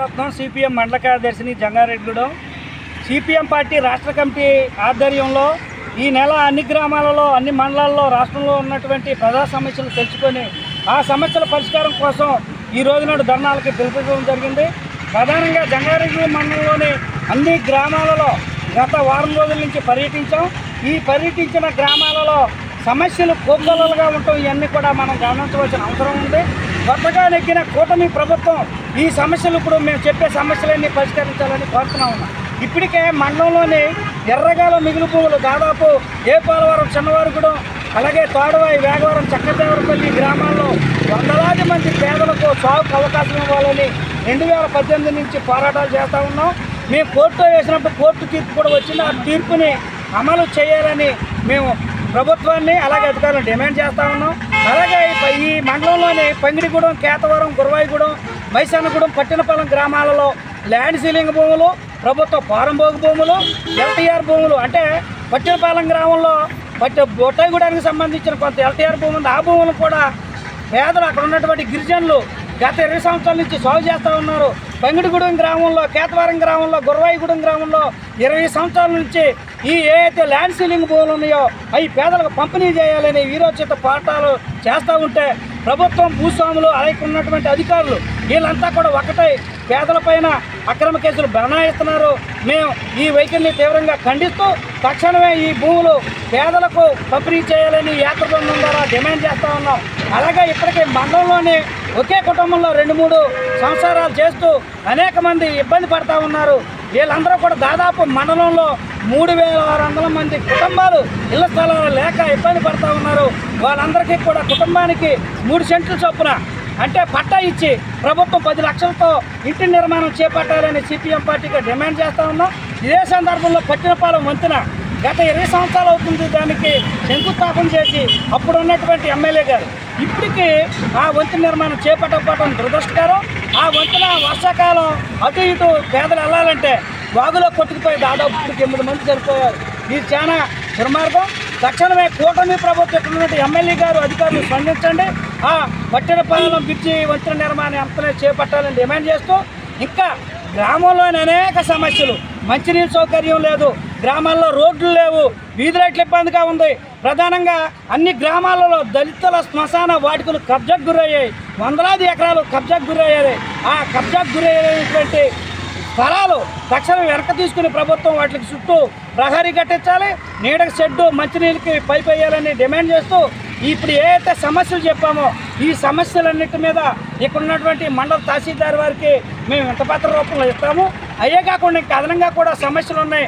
రత్నం CPM మండల కార్యదర్శిని Jangareddygudem. CPM party రాష్ట్ర కమిటీ ఆధ్వర్యంలో ఈ నెల అన్ని గ్రామాలలో అన్ని మండలాల్లో రాష్ట్రంలో ఉన్నటువంటి ప్రజా సమస్యలు తెలుసుకొని ఆ సమస్యల పరిష్కారం కోసం ఈ రోజు నాడు ధర్నాలకి పిలుపుకోవడం జరిగింది. ప్రధానంగా జంగారెడ్డి మండలంలోని అన్ని గ్రామాలలో గత వారం రోజుల నుంచి పర్యటించాం. ఈ పర్యటించిన గ్రామాలలో సమస్యలు కోకొల్లలుగా ఉంటాం ఇవన్నీ కూడా మనం గమనించవలసిన అవసరం ఉంది. కొత్తగా నెగ్గిన కూటమి ప్రభుత్వం ఈ సమస్యలు ఇప్పుడు మేము చెప్పే సమస్యలన్నీ పరిష్కరించాలని కోరుతున్నా ఉన్నాం ఇప్పటికే మండలంలోని ఎర్రగాల మిగులు పువ్వులు దాదాపు ఏపాలవరం చిన్నవారుగుడం అలాగే తోడవాయి వేగవరం చక్కదేవరపల్లి గ్రామాల్లో వందలాది మంది పేదలకు సాగుకు అవకాశం ఇవ్వాలని రెండు వేల పద్దెనిమిది నుంచి పోరాటాలు చేస్తూ ఉన్నాం. మేము కోర్టులో వేసినప్పుడు కోర్టు తీర్పు కూడా వచ్చింది. ఆ తీర్పుని అమలు చేయాలని మేము ప్రభుత్వాన్ని అలాగే అధికారులను డిమాండ్ చేస్తూ ఉన్నాం. అలాగే ఈ మండలంలోని పంగిడిగూడెం కేతవరం గురవాయిగూడెం మైసానగూడెం పట్టినపాలెం గ్రామాలలో ల్యాండ్ సీలింగ్ భూములు ప్రభుత్వ పారంభోగి భూములు ఎల్టీఆర్ భూములు అంటే పట్టినపాలెం గ్రామంలో పట్టి బొట్టాయిగూడానికి సంబంధించిన కొంత ఎల్టీఆర్ భూములు ఉంది. ఆ భూములు కూడా పేదలు అక్కడ ఉన్నటువంటి గిరిజనులు గత ఇరవై సంవత్సరాల నుంచి సాగు చేస్తూ ఉన్నారు. పంగిడిగూడెం గ్రామంలో కేతవరం గ్రామంలో గురవాయిగూడెం గ్రామంలో ఇరవై సంవత్సరాల నుంచి ఈ ఏ ల్యాండ్ సీలింగ్ భూములు ఉన్నాయో అవి పేదలకు పంపిణీ చేయాలని వీరోచిత పాఠాలు చేస్తూ ఉంటే ప్రభుత్వం భూస్వాములు అలాగే ఉన్నటువంటి అధికారులు వీళ్ళంతా కూడా ఒకటై పేదలపైన అక్రమ కేసులు బనాయిస్తున్నారు మేము ఈ వైఖరిని తీవ్రంగా ఖండిస్తూ తక్షణమే ఈ భూములు పేదలకు పంపిణీ చేయాలని యాత్ర బృందం ద్వారా డిమాండ్ చేస్తూ ఉన్నాం. అలాగే ఇప్పటికే మండలంలోని ఒకే కుటుంబంలో రెండు మూడు సంసారాలు చేస్తూ అనేక మంది ఇబ్బంది పడతా ఉన్నారు. వీళ్ళందరూ కూడా దాదాపు మండలంలో మూడు వేల ఆరు వందల మంది కుటుంబాలు ఇళ్ళ స్థలాలు లేక ఇబ్బంది పడతా ఉన్నారు. వాళ్ళందరికీ కూడా కుటుంబానికి మూడు సెంట్లు చొప్పున అంటే పట్టా ఇచ్చి ప్రభుత్వం పది లక్షలతో ఇంటి నిర్మాణం చేపట్టాలని సిపిఎం పార్టీగా డిమాండ్ చేస్తూ ఉన్నాం. ఇదే సందర్భంలో పట్టినపాలెం వంతున గత ఇరవై సంవత్సరాలు అవుతుంది దానికి శంకుస్థాపన చేసి అప్పుడు ఉన్నటువంటి ఎమ్మెల్యే గారు. ఇప్పటికీ ఆ వంతెన నిర్మాణం చేపట్టకపోవడం దురదృష్టకరం. ఆ వంతెన వర్షాకాలం అటు ఇటు పేదలు వెళ్ళాలంటే వాగులో కొట్టుకుపోయి దాదాపు ఇప్పటికి ఎనిమిది మంది చనిపోయారు. ఇది చాలా దుర్మార్గం. తక్షణమే కూటమి ప్రభుత్వం ఇక్కడ ఉన్నటువంటి ఎమ్మెల్యే గారు అధికారులు స్పందించండి. ఆ పట్టణపాలెం బ్రిడ్జి వంతెన నిర్మాణం ఎంతనే చేపట్టాలని డిమాండ్ చేస్తూ ఇంకా గ్రామంలోని అనేక సమస్యలు మంచినీటి సౌకర్యం లేదు. గ్రామాల్లో రోడ్లు లేవు వీధి లైట్లు ఇబ్బందిగా ఉంది. ప్రధానంగా అన్ని గ్రామాలలో దళితుల శ్మశాన వాటికలు కబ్జాకు గురయ్యాయి. వందలాది ఎకరాలు కబ్జాకు గురయ్యాయి. ఆ కబ్జాకు గురయ్యేటువంటి స్థలాలు తక్షణం వెనక తీసుకుని ప్రభుత్వం వాటికి చుట్టూ ప్రహరీ కట్టించాలి. నీడకు షెడ్డు మంచినీళ్ళకి పైపు వేయాలని డిమాండ్ చేస్తూ ఇప్పుడు ఏదైతే సమస్యలు చెప్పామో ఈ సమస్యలన్నిటి మీద ఇక్కడ ఉన్నటువంటి మండల తహసీల్దార్ వారికి మేము వింతపత్ర రూపంలో ఇస్తాము. అయ్యే కాకుండా ఇంకా అదనంగా కూడా సమస్యలు ఉన్నాయి.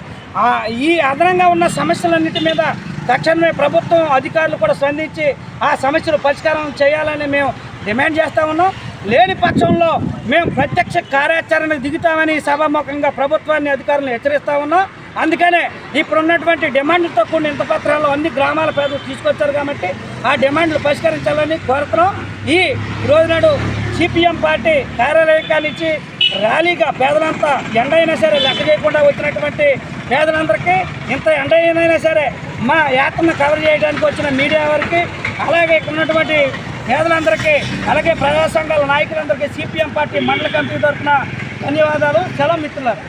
ఈ అదనంగా ఉన్న సమస్యలన్నిటి మీద తక్షణమే ప్రభుత్వం అధికారులు కూడా స్పందించి ఆ సమస్యలు పరిష్కారం చేయాలని మేము డిమాండ్ చేస్తా ఉన్నాం. లేని పక్షంలో మేము ప్రత్యక్ష కార్యాచరణకు దిగుతామని సభాముఖంగా ప్రభుత్వాన్ని అధికారులను హెచ్చరిస్తా ఉన్నాం. అందుకనే ఇప్పుడున్నటువంటి డిమాండ్లతో కూడిన ఇంత పత్రాలు అన్ని గ్రామాల పేదలు తీసుకొచ్చారు కాబట్టి ఆ డిమాండ్లు పరిష్కరించాలని కోరుతున్నాం. ఈ రోజు నాడు సిపిఎం పార్టీ కార్యాలయాన్ని ఇచ్చి ర్యాలీగా పేదలంతా ఎండ అయినా సరే లెక్క చేయకుండా వచ్చినటువంటి పేదలందరికీ ఇంత ఎండైనా అయినా సరే మా యాత్రను కవర్ చేయడానికి వచ్చిన మీడియా వారికి అలాగే ఇక్కడ ఉన్నటువంటి పేదలందరికీ అలాగే ప్రజా సంఘాల నాయకులందరికీ సిపిఎం పార్టీ మండల కమిటీ తరఫున ధన్యవాదాలు. సెలవు మిత్రులారు.